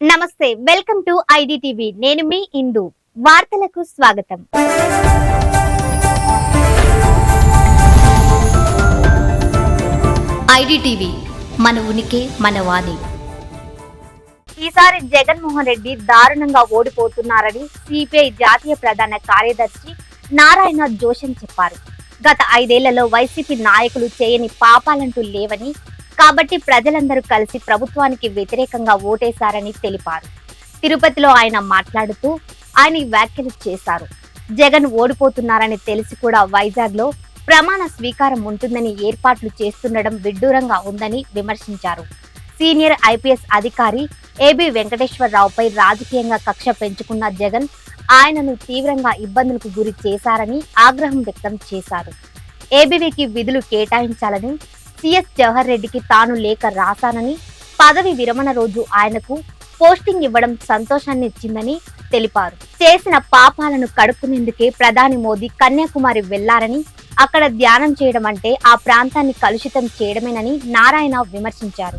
నమస్తే welcome to IDTV. నేను మీ ఇందు. వార్తలకు స్వాగతం. ఐడిటీవీ మన ఉనికి మన వాణి. ఈసారి జగన్మోహన్ రెడ్డి దారుణంగా ఓడిపోతున్నారని సిపిఐ జాతీయ ప్రధాన కార్యదర్శి నారాయణ జోషన్ చెప్పారు. గత ఐదేళ్ళలో వైసీపీ నాయకులు చేయని పాపాలంటూ లేవని కాబట్టి ప్రజలందరూ కలిసి ప్రభుత్వానికి వ్యతిరేకంగా ఓటేశారని తెలిపారు. తిరుపతిలో ఆయన మాట్లాడుతూ ఆయన వ్యాఖ్యలు చేశారు. జగన్ ఓడిపోతున్నారని తెలిసి కూడా వైజాగ్లో ప్రమాణ స్వీకారం ఉంటుందని ఏర్పాట్లు చేస్తుండడం విడ్డూరంగా ఉందని విమర్శించారు. సీనియర్ ఐపీఎస్ అధికారి ఏబి వెంకటేశ్వరరావుపై రాజకీయంగా కక్ష పెంచుకున్న జగన్ ఆయనను తీవ్రంగా ఇబ్బందులకు గురి చేశారని ఆగ్రహం వ్యక్తం చేశారు. ఏబీవీకి విధులు కేటాయించాలని సిఎస్ జవహర్ రెడ్డికి తాను లేఖ రాశానని పదవి విరమణ రోజు ఆయనకు పోస్టింగ్ ఇవ్వడం సంతోషాన్ని ఇచ్చిందని తెలిపారు. చేసిన పాపాలను కడుక్కునేందుకే ప్రధాని మోదీ కన్యాకుమారి వెళ్ళారని అక్కడ ధ్యానం చేయడం అంటే ఆ ప్రాంతాన్ని కలుషితం చేయడమేనని నారాయణ విమర్శించారు.